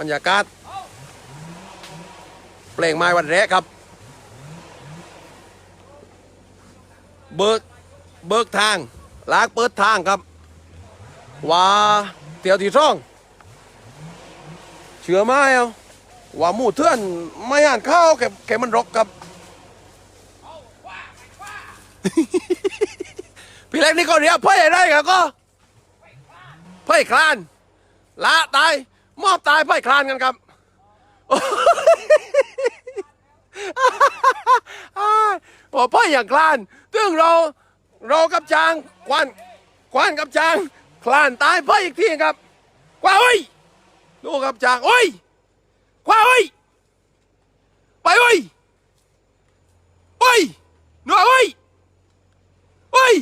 บรรยากาศเปล่งไม้วันแรกครับ เบิกเบิกทางลากเปิดทางครับว่าเตียวที่ช่อง เชื่อไหมเอาว่าหมู่เทื่อนไม่อ่านข้าวแกแกมันรกครับพี่เล็กนี่ก็เรียกเพ่อะไรกันก็เพ่คลานละตาย มอบตายเพ่คลานกันครับอ้ายโอ้เพ่ออย่างคลานซึ่งเราเรากับจางควันควันกับจางคลานตายเพ่ออีกทีครับกว่าเอ้ยดูกับจางโอ้ยกว่าเอ้ยไปเอ้ยเอ้ยหนูเอ้ยเฮ้ย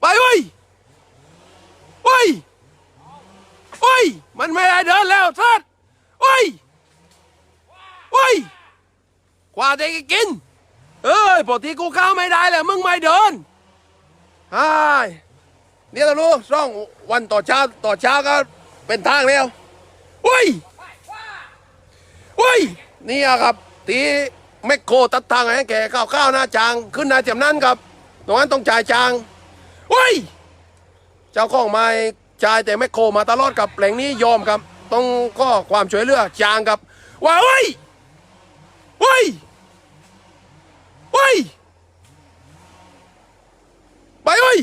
ไปเฮ้ยเฮ้ย เฮ้ย มันไม่ได้เดินแล้วทัดเฮ้ยเฮ้ย กว่าจะกิน เอ้ยปกติกูเข้าไม่ได้แล้วมึงไม่เดินไอ้ายเนี่ยเรารู้ร่องวันต่อเช้าต่อเช้าก็เป็นทางแล้วเฮ้ยเฮ้ย นี่อะครับทีแมคโครตัดทางให้แกข้าวข้าวหน้าจาง ขึ้นนาเทียมนั้นครับ ตรงนั้นต้องจ่ายจางเฮ้ย เจ้าของไม้ จายแต่แมคโครมาตลอดกับแหล่งนี้ยอมครับต้องก็ความช่วยเหลือจางครับว่าเฮ้ยเฮ้ยเฮ้ยไปเฮ้ย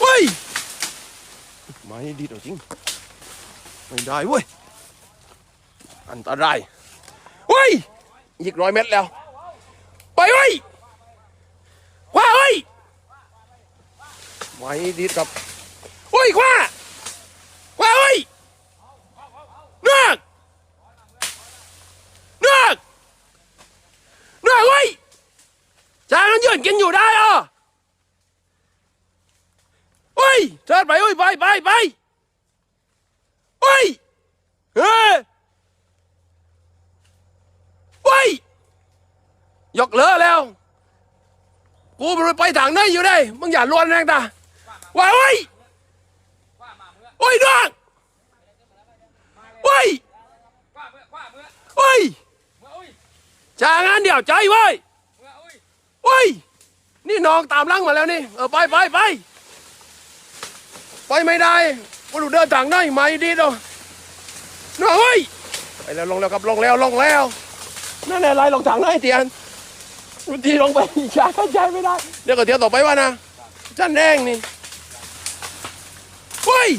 เฮ้ยไม่ดีต่อจริงไม่ได้เว้ยอันตรายเฮ้ยอีกร้อยเมตรแล้ว ไปเฮ้ยคว้าเฮ้ย ไม่ดีกับเฮ้ยคว้าคว้าเฮ้ยเนือกเนือกเนือกเฮ้ยจางมันยืนกินอยู่ได้อะเฮ้ยเชิดไปเฮ้ยไปไปไปเฮ้ยเฮ้ยเฮ้ยยกเลิกแล้ว กูมันไปทางไหนอยู่ได้ มึงอย่าลวนแรงตา ว่าเฮ้ยเฮ้ยดวงเฮ้ยเฮ้ยจางานเดี่ยวใจเว้ยเฮ้ยนี่น้องตามลังมาแล้วนี่เออไปไปไปไปไม่ได้กูดูเดินทางไหนไม่ดีดอกน้องเฮ้ยไปแล้วลงแล้วครับลงแล้วลงแล้วนั่นแหละไรลงถังไหนเตียนบางทีลงไปอีกชาเข้าใจไม่ได้ เดี๋ยวก็เที่ยวต่อไปว่านะจันแดงนี่ เฮ้ย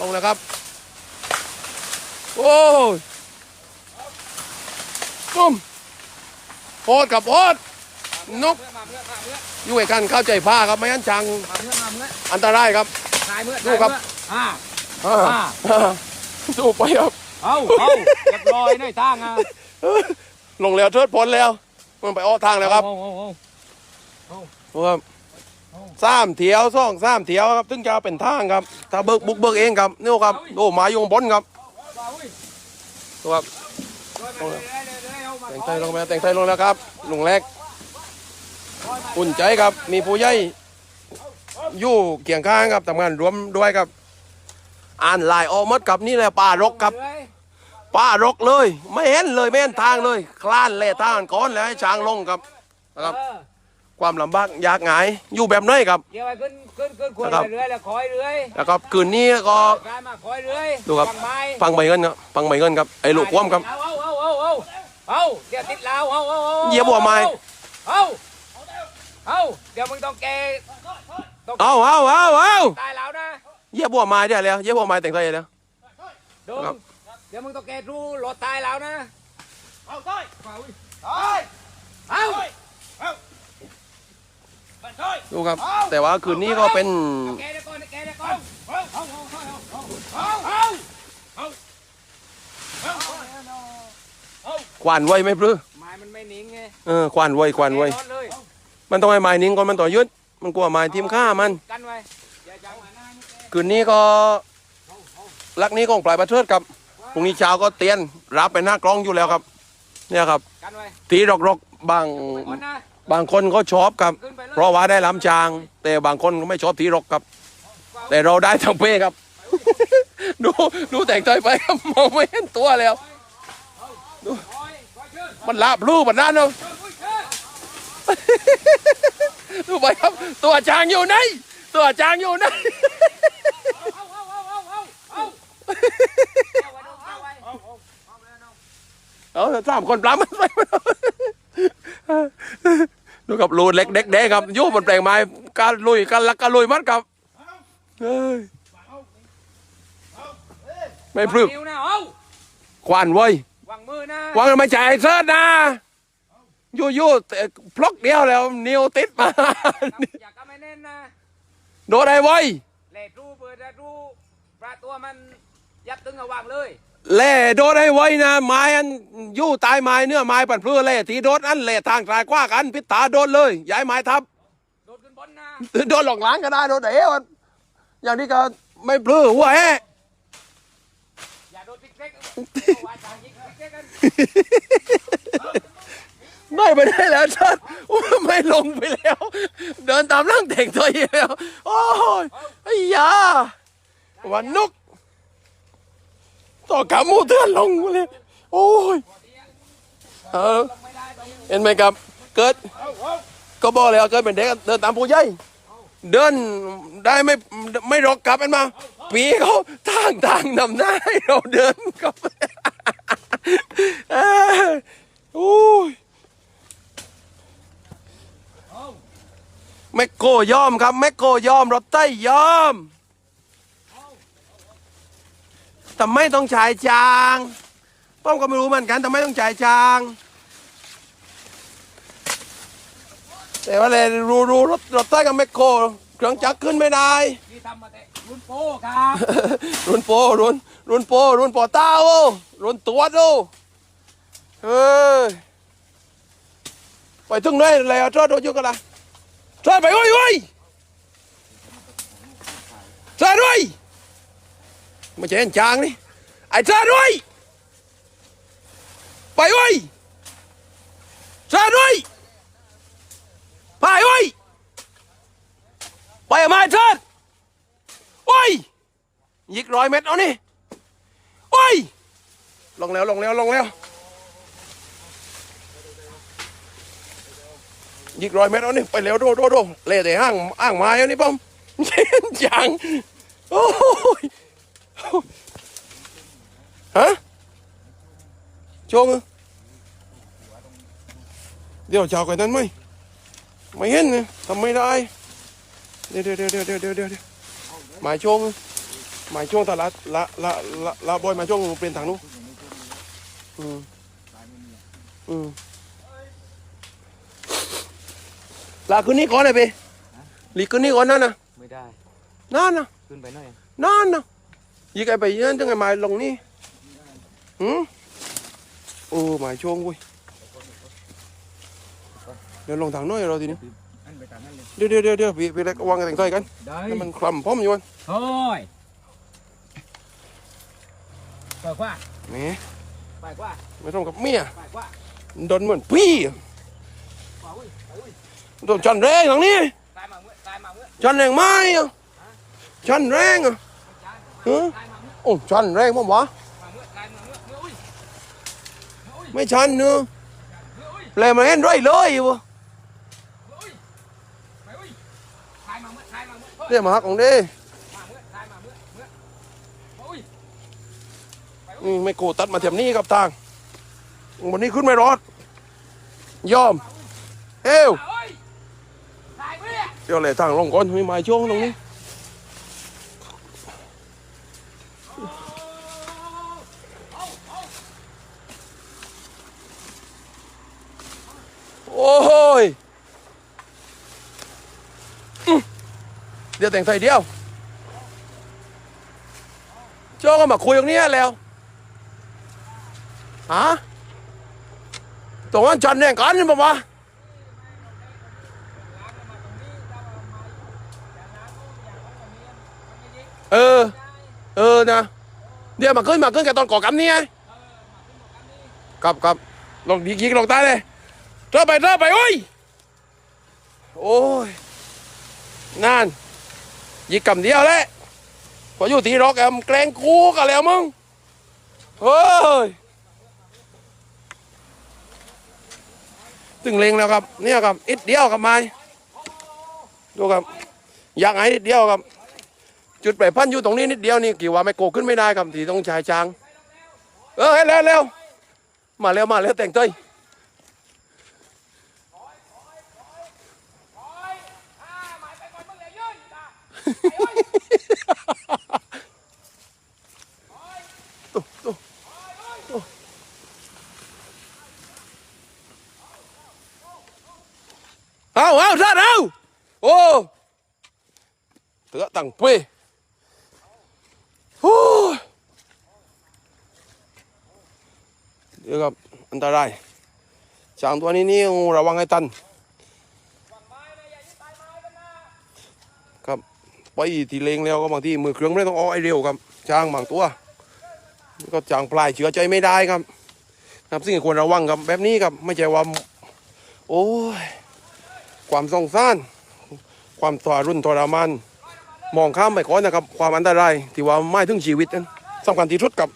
ลงแล้วครับ โอ้ยตุ้มโพดกับโพดนกมาเมื่อมาเมื่ออยู่ไอ้กันเข้าใจผ้าครับไม่งั้นจังมาเมื่อมาเมื่ออันตรายครับตายเมื่อดูครับอ่าอ่าอ่าอ่าสู้ไปครับเอาเอาเรียบร้อยในทางอะลงแล้วเทิดพ้นแล้วมันไปอ้อทางแล้วครับเอาเอาเอาดูครับ สามเถียวสองสามเถียวครับถึงจะเป็นทางครับ ถ้าเบิกบุกเบิกเองครับนี่ครับดูหมายงบนครับเอาเว้ยดูครับแต่งไทยลงมาแต่งไทยลงแล้วครับลุงแรกอุ่นใจครับมีผู้ใหญ่อยู่เคียงข้างครับทำงานรวมด้วยครับ อ่านลายออกมดกับนี่แหละป่ารกครับป่ารกเลย ไม่เห็นเลยไม่เห็นทางเลย คลานเล่ทางก้อนแล้วให้ช้างลงครับนะครับ ความลำบากยากหงายอยู่แบบไหนครับ เดี๋ยวไปขึ้นขึ้นขึ้นขวดครับเรื่อยๆแล้วคอยเรื่อยแล้วก็คืนนี้ก็กลายมาคอยเรื่อยดูครับฟังไม้ฟังใบเงินครับฟังใบเงินครับไอ้ลูกคว่ำครับเอาเอาเอาเอาเอาเอาเดี๋ยวติดลาวเอาเอาเอาเหยียบหัวไม้เอาเอาเดี๋ยวมึงต้องแกต้องเอาเอาเอาเอาตายแล้วนะเหยียบบัวไม้ได้แล้วเหยียบบัวไม้แต่งไทยแล้วดูครับเดี๋ยวมึงต้องแกรู้รถตายแล้วนะเอาต้อยเอา เอา บันต้อย ดูครับ แต่ว่าคืนนี้ก็เป็นแกเดี๋ยวก่อนแกเดี๋ยวก่อนเอาเอาเอาเอาเอาเอาเอาควานไว้ไหมพรือไม้มันไม่นิ่งไงเออควานไว้ควานไว้แกรถเลยมันต้องให้ไม้นิ่งก่อนมันต่อยึดมันกลัวไม้ทิ่มข้ามันกันไว้อย่าจังหวะหน้านี่แกคืนนี้ก็ลักนี้ของปลายประเทศครับพรุ่งนี้เช้าก็เตียนรับไปหน้ากล้องอยู่แล้วครับ เนี่ยครับกันไว้ตีรอกๆบางก่อนนะ บางคนเขาชอบครับ เพราะว่าได้ล้ำจาง แต่บางคนก็ไม่ชอบตีรกครับ แต่เราได้ทั้งเป้ครับ ดูดูแต่งตัวไปครับมองไม่เห็นตัวแล้วดูมันลาบลูกมันนั่นเนาะดูไปครับ ตัวจางอยู่ไหนตัวจางอยู่ไหนเอ้าไว้เอาเอาเอาไปแล้วน้องเอาสามคนปลามันไป ดูกับรูนเล็กเด็กเด็กครับยุ่มันแปลงไม้การลุยกันลักกันลุยมัดครับเอ้ยไม่พรึกนิ้วนะเอาควานเว้ยวางมือนะวางไม่จ่ายเซิร์ชนะยู่ยู่แต่พลอกเดียวแล้วนิ้วติดมาอย่ากำไม่แน่นนะโดนไอ้เว้ยเลดรูเปิดเลดรูปลาตัวมันยัดตึงเอาวางเลย แล่โดนไอ้เว้ยนะไม้อันยู่ตายไม้เนื้อไม้ปั่นเพื่อแล่ทีโดนอันแล่ทางสายกว่ากันพิษตาโดนเลยย้ายไม้ทับโดดขึ้นบนนะโดนหลอกหล้างก็ได้โดนเอ๋มันอย่างนี้ก็ไม่ปลื้อหัวแฮะอย่าโดดติ๊กเต๊กเอาไว้ทางยิงติ๊กเต๊กกันไม่ไปได้แล้วชัดไม่ลงไปแล้ว เดินตามร่างแต่งตัวอีกแล้วโอ้ยไอ้ยาวันนุก ต่อกามูเตือนลงเลยโอ้ยเออไม่ได้ตรงนี้เห็นไหมครับ เกิด ก็บอกแล้วเกิดเป็นเด็กเดินตามผู้ใหญ่เดินได้ไม่ไม่รอกกลับเห็นมาปีเขาทางทางนำหน้าให้เราเดินก็เอ้ยโอ้ยแมคโกยอมครับแมคโกยอมรถไต้ยอม แต่ไม่ต้องจ่ายจางป้อมก็ไม่รู้เหมือนกันแต่ไม่ต้องจ่ายจาง แต่ว่าเลยรู้รู้รถรถใต้กับแมคโครเครื่องจักรขึ้นไม่ได้ที่ทำมาแต่รุ่นโป้ครับรุ่นโปรุ่นรุ่นโปรุ่นปอต้าโอรุ่นตัวโอเฮ้ยไปถึงไหนแล้วจอดรถอยู่กันละจอดไปโอ้ยโอ้ยจอดด้วยไม่ใช่เห็นจางนี่ไอ้จอดด้วยไปโอ้ยจอดด้วยไปโอ้ยไปมาจอดโอ้ยยิกร้อยเมตรเอานี่โอ้ยลงแล้วลงแล้วลงแล้วยิกร้อยเมตรเอานี่ไปเร็วโดโดโดเล่แต่ห้างอ้างไม้เอานี่ป้อมเช่นจังโอ้ย ฮะโจงอะเดี๋ยวเจ้ากันนั้นไหมไม่เห็นนะทำไม่ได้ เดี๋ยวเดี๋ยวเดี๋ยวเดี๋ยวเดี๋ยวเดี๋ยวหมายโจงอะหมายช่วงตลาดละละละละบอยมาช่วงเป็นทางนู้นอืมอืมลาคืนนี้ก่อนเลยไปลีคืนนี้ก่อนนั่นนะไม่ได้นั่นนะขึ้นไปหน่อยนั่นนะ ยิงไอ้ไปยันถึงไอ้หมายลงนี่หืมโอ้หมายช่วงเว้ยเดี๋ยวลงทางน้อยเราทีนี้เดี๋ยวเดี๋ยวเดี๋ยวเดี๋ยวพี่พี่เล็กวางกันแต่งตัวกันได้มันคลำพร้อมอยู่วันโอ้ยไปกว่าแหมไปกว่าไม่ต้องกับเมียไปกว่าโดนเหมือนพี่โดนจันแรงทางนี้ตายมาเมื่อตายมาเมื่อชันแรงไหมอะชันแรงอะ ฮะตายมาเมื่อโอ้ชันแรงมั้งวะไม่ชันเนอะเมื่อแปลมาเห็นไรเลยวะเมื่ออุ้ยไปอุ้ยตายมาเมื่อตายมาเมื่อเฮ้ยเรียกมาหักของด้มาเมื่อตายมาเมื่อเมื่อเมื่ออุ้ยนี่ไม่โกตัดมาเทียมนี้กับทาง วันนี้ขึ้นไม่รอด ยอม เอ้วเอ้าอเดี๋ยวเลยทางลงก่อนมีไม้ช่วงตรงนี้ โอ้ยอเดี๋ยวแต่งใส่เดียวโจ้ก็มาคุยตรงนี้แล้วฮะตรงนั้นจันเนี่ยกันนี่ปะวะเออ เออนะเดี๋ยวมาขึ้นมาขึ้นกับตอนก่อกำนี่ไงกับกับลองยิกยิกลองใต้เลย เริ่มไปเริ่มไปโอ้ย โอ้ยนั่นยิกกำเดียวแหละพออยู่ที่รอกแอมแกล้งกูกันแล้วมึง เฮ้ยถึงเลงแล้วครับ เนี่ยครับอิดเดียวครับไม้ดูครับ อยากไงนิดเดียวครับ จุดแปรพันอยู่ตรงนี้นิดเดียวนี่กี่ว่าไม่โกขึ้นไม่ได้ครับที่ต้องชายจาง เออเร็วเร็วมาเร็วมาเร็วแต่งเต้ย เอาเอาท่านเอาโอ้เตือตังเป้โอ้เดี๋ยวครับอันตรายช้างตัวนี้นี่ระวังให้ตันครับไปทีเลงแล้วก็บางทีมือเครื่องไม่ต้องเอไอเร็วครับช้างบางตัวก็ช้างพลายเชื่อใจไม่ได้ครับครับซึ่งควรระวังครับแบบนี้ครับไม่ใช่ว่า โอ้ย ความสงสารความทรรุนทรมานมองข้ามไปก่อนนะครับ ความอันตรายที่ว่าไม่ถึงชีวิตนั้นสำคัญที่สุดกับ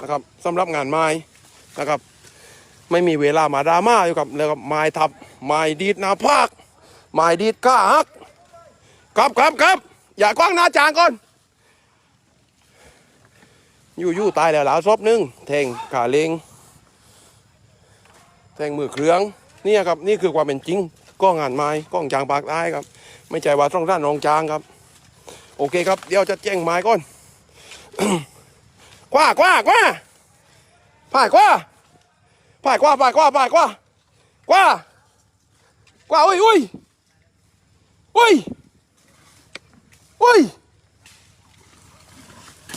นะครับสำหรับงานไม้นะครับ ไม่มีเวลามาดราม่าอยู่กับแล้วกับไม้ทับไม้ดีดหน้าภาคไม้ดีดก้าฮักครับครับครับอย่ากว้างหน้าจางก่อนอยู่ยู่ตายแล้วหลาศพหนึงแทงขาเลงแทงมือเครื่องนี่ครับนี่คือความเป็นจริง ก็งานไม้ก็จางปากได้ครับ ไม่ใช่ว่าต้องด้านรองจางครับ โอเคครับเดี๋ยวจะแจ้งไม้ก่อนกว้ากว้ากว้าผ่ายกว้าผ่ายกว้าผ่ายกว้าผ่ายกว้ากว้ากว้าอุ้ยอุ้ยอุ้ยอุ้ย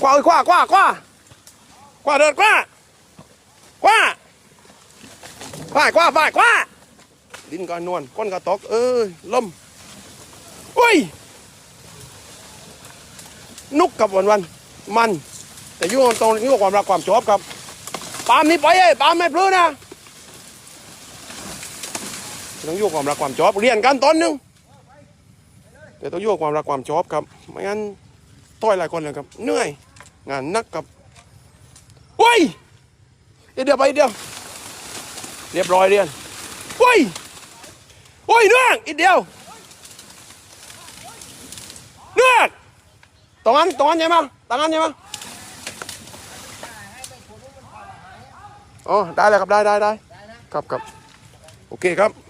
กว้าอุ้ยกว้ากว้ากว้ากว้าเดินกว้ากว้าผ่ายกว้าผ่ายกว้า ดินก็นวลก้นก็ตก เอ้ยลมอุ้ย นุกกับวันวัน มัน แต่ยุ่งตรงนี้ความรักความชอบครับปามนี่ไปเอ้ปามไม่พลื้นะต้องยุ่งความรักความชอบเรียนกันตอนหนึงแต่ต้องยุ่งความรักความชอบครับ ไม่งั้นต้อยหลายคนเลยครับเหนื่อย งานนักครับเฮ้ยเดี๋ยวไปเดี๋ยวเรียบร้อยเรียนเฮ้ย โอ้ยนื้องอีกเดียวนื้องตรงนั้นตรงนั้นใช่ไหมตรงนั้นใช่ไหมอ๋อได้เลยครับได้ได้ได้ครับครับโอเคครับ